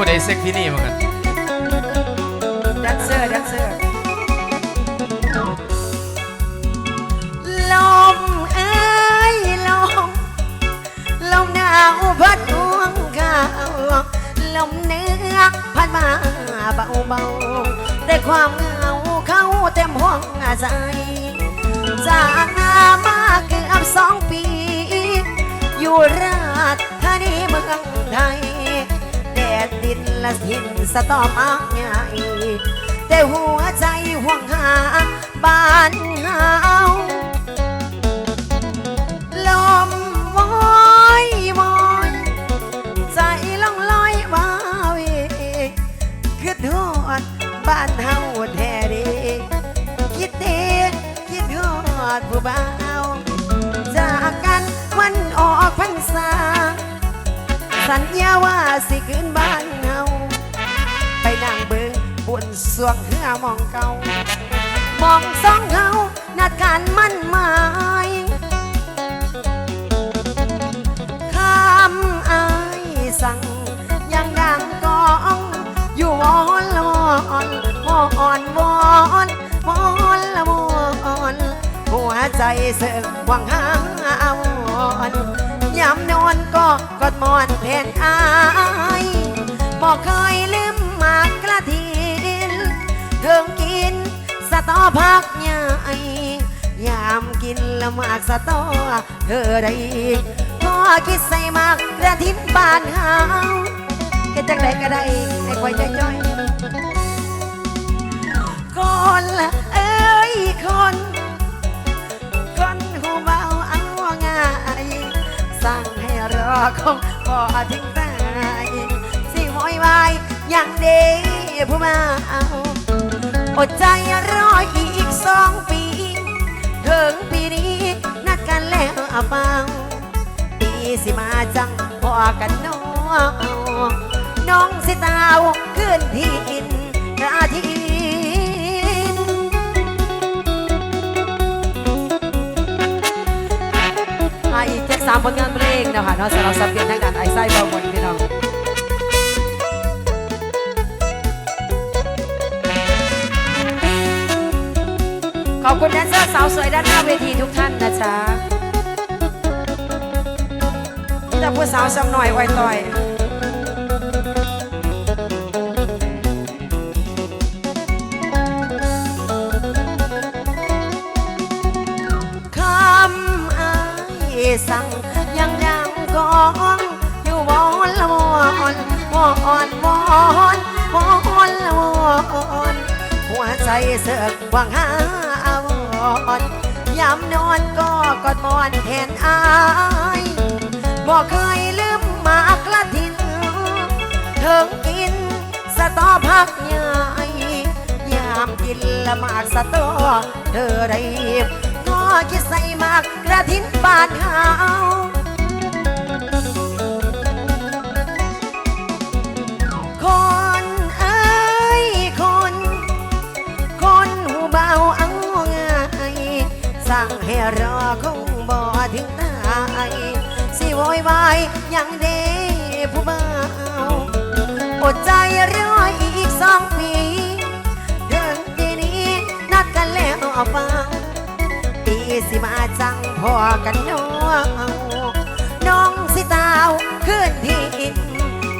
ผู้ใดเซ็กที่นี่เหมือนกันแดนเซอร์แดนเซอร์ลมเอ้ยลมลมหนาวพัดดวงข้าวลมเหนื้อพัดมาเบาเบาๆแต่ความเหงาเข้าเต็มห้องใจจากนามาเกือบสองปี อยู่ราชธานีเมืองไทย ดดินและหินสะตอมากใหญ่แต่หัวใจ สัญญาว่าสิคืนบ้านเฮาไปนั่งเบิงบนสวงเหือมองเก่ามองสองเฮานัดกันมั่นหมายคำอายสั่งยังดังกองอยู่วอนละวอนวอนวอนวอนละวอนหัวใจเสื่อมหวังหาอาวอนยามนอนก็กอดมอน แทนอายบอกเคยลืมหมากกระถินเถิงกินสะตอพักใหญ่ยามกินละหมากสะตอเธอได้พ่อคิดใส่หมากกระทิ้นบ้านเฮาเฮ็ดจังใดก็ได้ให้คอยจ้อยคนละเอ้ยคนคนหูเบาเอาง่ายสั่งให้รอคง พอถึงตายสิหอยวายยังเดีผู้มาเอาอดใจรออีกสองปี ถึงปีนี้นัดกันแล้วเอาเปล่าปีสิมาจังพอกันน้องน้องสิตาวขึ้นที่อินราทินอะอีกแค่สามผลงานเพลง นะคะเนาะสำหรับสับเปลี่ยนทางด้านไอไซเบอร์บนพี่น้องขอบคุณแดนเซอร์สาวสวยด้านหน้าเวทีทุกท่านนะจ๊ะนี่จะพูดสาวสำหน่อยไวต่อยคำอายสั่ง องอยู่วอนละวอนวอนวอนวอนละวอนหัวใจเสือกหวังหาอาวอนยามนอนก็กอดมอนแทนอายบอกเคยลืมมากละทินเถิงกินสะตอพักใหญ่ยามกินละมากสะตอเธอได้ก็คิดใส่มากกระทินบ้านเฮา สั่งให้รอคงบ่ถึงตายสิโวยวายยังเดผู้เบาอดใจรออีกสองปีเดินปีนี้นัดกันแล้วเอาฟังปีสิมาจังพอกันน้องน้องสิตาวขึ้นที่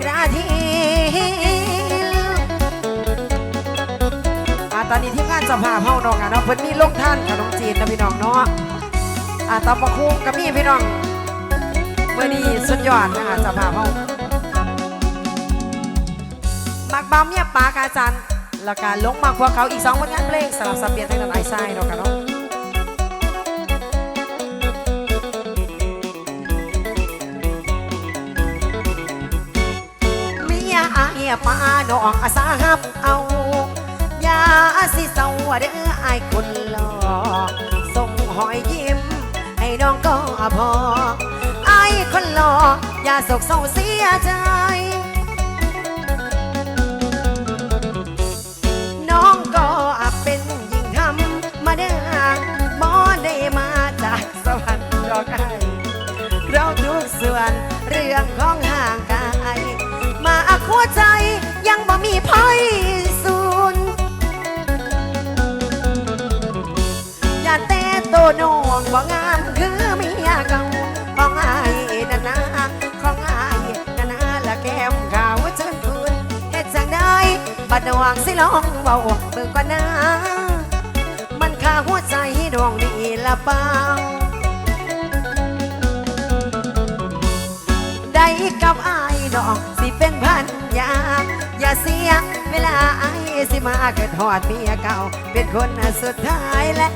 กระทินอ่า ตอนนี้ทีมงานจะพาเฮาน้องอะเนาะเพิ่นมีลงท่านขนมจีนนะพี่น้องเนาะอ่าตำบักคุ้งกับมีพี่น้องเมื่อนี้สุดยอดนะคะจะพาเฮามักบาเนี่ยปากอาจารย์แล้วก็ลงมาพวกเขาอีกสองผลงานเพลงสำหรับสับเปลี่ยนทางด้านไอไซน์เนาะกันเนาะเมียอายปาน้องอาสาฮับเอา สิเศร้าเด้อไอคนหล่อส่งหอยยิ้ม ให้น้องก็พอไอคนหล่ออย่าโศกเศร้าเสียใจ บ่งามคือเมียเก่าของอายนานาของอายนานาละแก้มขาวจนคุณเฮ็ดจังได้บัดนวงสิลองเบาเบิ่งก่อนนะมันข้าหัวใจดวงดีละเปล่าได้กับอายดอกสิเป็นพันยาอย่าเสียเวลาอายสิมาเกิดหอดเมียเก่า เป็นคนสุดท้ายและ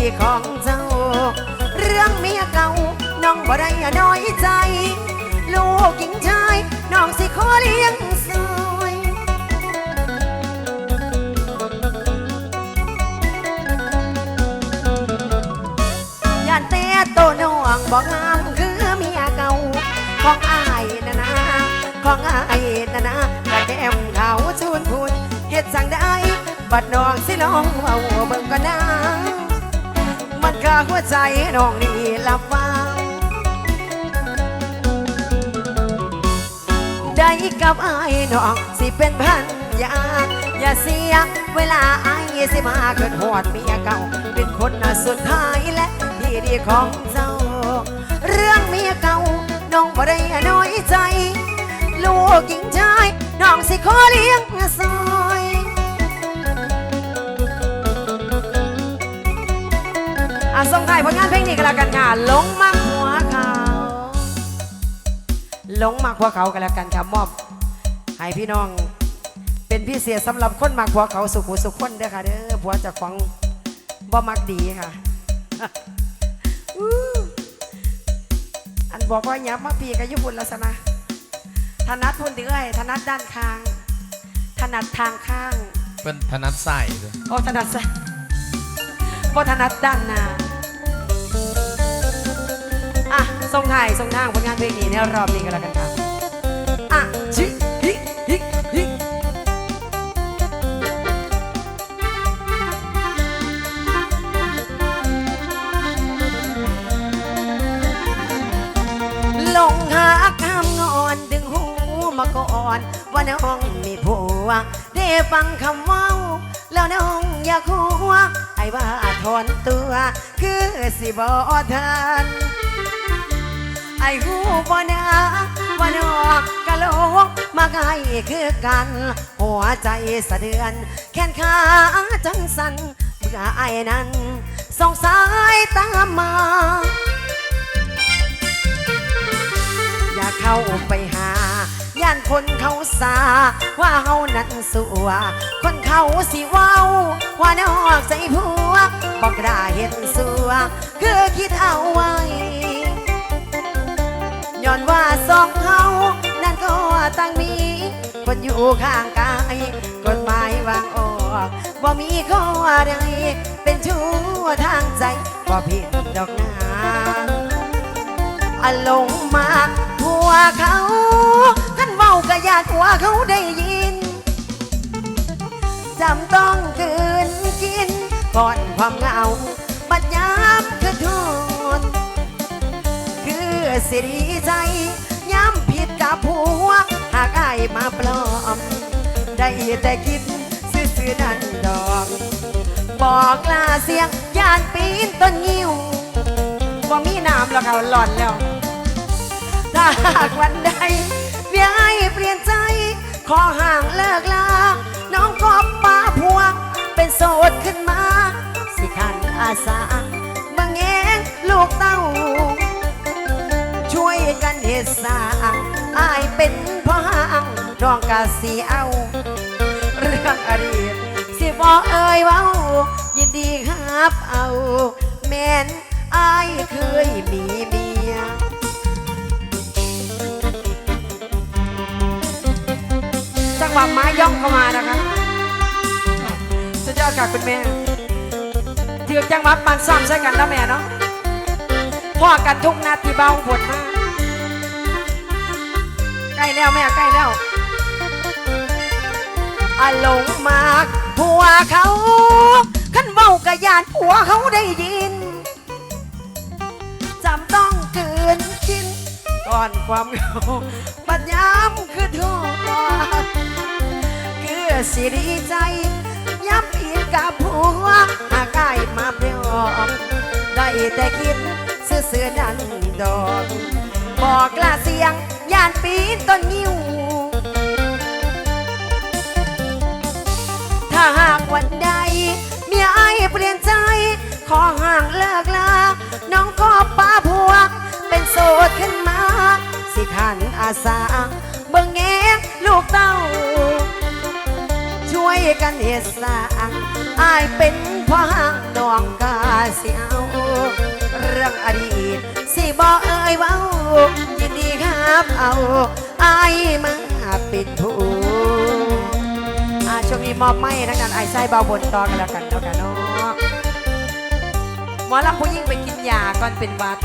ดีของเจ้า เรื่องเมียเก่าน้องบ่ได้น้อยใจ ลูกหญิงชายน้องสิขอเลี้ยงซอยย่านเต้โตหน่วงบอกงามคือเมียเก่า ของอายนะนะ ของอายนะนะกระแก้มขาวชูนพูนเฮ็ดสั่งได้บัดน้องสิลองเบาเบิ่งก็นะมั นข้าหัวใจน้องนี่ลับฟังได้กับอายน้องสิเป็นพันยาอย่าเสียเวลาอายสิมาเกิดหอดเมียเก่า เป็นคนสุดท้ายและที่ดีของเจ้า เรื่องเมียเก่าน้องบ่ได้น้อยใจ ลูกหญิงชายน้องสิขอเลี้ยงซองายผลงานเพลงนี้กันแล้วกันค่ะหลงมักหัวเขาหลงมักหัวเขากันแล้วกันค่ะมอบให้พี่น้อง เป็นพิเศษสำหรับคนมักหัวเขาสุขุสุขคนเด้อค่ะเด้อผัวเจะของบ่มักดีค่ะอู้อันบอกว่าหยับมาปีกับญี่ปุ่นแล้วสนะถนัดพุ่นเดือยถนัดด้านข้าง ถนัดทางข้าง เป็นธนัดไส้ด้วยโอ้ถนัดซะบ่ถนัดด้านหน้า อะส่งถ่ายส่งทางผลงานเพลงนี้ในรอบนี้กันแล้วกันค่ะอะชิฮิฮิฮิลงหาคำงอนดึงหูมาก่อนว่าน้องมีผัวได้ฟังคำว่าแล้วน้องอยากหัวไอ้ว่าถอนตัว คือสิบอทัน ไอ้หูบ่นาว่านอกกะโหลกมาไงคือกัน หัวใจสะเดือน แขนขาจังสันเบื่อไอ้นั้นสงสายตามมา อย่าเข้าไปหาย่านคนเขาสา ว่าเฮานั้นสัว คนเขาสิว้าว่านอกใจผัวบอกกล้าเห็นสัว คือคิดเอาไว้ ย้อนว่าสองเฮานั่นก็ตั้งมี คนอยู่ข้างกายกฎหมายวางออกว่ามีข้อใดเป็นชั่วทางใจว่าผิดดอกนาอะลงมาผัวเขาท่านเว้ากะยาดหัวเขาได้ยินจำต้องคืนกินก่อนความเหงาบัดยา สิดีใจ ย้ำผิดกับผัว หากอายมาปลอม ได้แต่คิดซื่อๆนั่นดอก บอกลาเสียงยานปีนต้นงิ้วบ่มีน้ำแล้วเขาหล่อนแล้ว ถ้าหากวันใดเมียให้เปลี่ยนใจ ขอห่างเลิกลา น้องก็ป้าพวง เป็นโสดขึ้นมา สิขันอาสา เป็นพ่อห้างน้องกะสีเอา เรื่องอดีตสิบอกเอ่ยเว้า ยินดีครับเอา แม่นอายเคยมีเมียจังหวะไม้ย่องเข้ามานะคะสุดยอดค่ะคุณแม่ถือจังหวะปันซ้ำใส่กันนะแม่เนาะพ่อกันทุกนาทีเบาปวดมาก ใกล้แล้วแม่ใกล้แล้วอาหลงมากผัวเขาขันเบากะยานผัวเขาได้ยินจำต้องคืนกินก่อนความเหงาปัญญามคือโทษคือสิดีใจย้ำผิดกับผัวหากายมาเปรียบได้แต่คิดซื่อๆนั่นดอกบอกกล้าเสียง ยานปีนต้นงิ้วถ้าหากวันใด เมียไอเปลี่ยนใจ ขอห่างเลิกลา น้องก็ป้าผัวเป็นโสดขึ้นมา สิขันอาสา เบิ่งแงลูกเต้า ช่วยกันเหตุสร้างอายเป็นพ่อห้างน้องกาเสียวเรื่องอดีตสิบอกเอ่ยเว้า บเอาอายมาปิดผู้อ่าช่วงนี้มอบไม่นะกันไอ้ไส้เบาบนตอกันแล้วกันแล้วกันเนาะหมอลำผู้ยิ่งไปกินยาก่อนเป็นวัด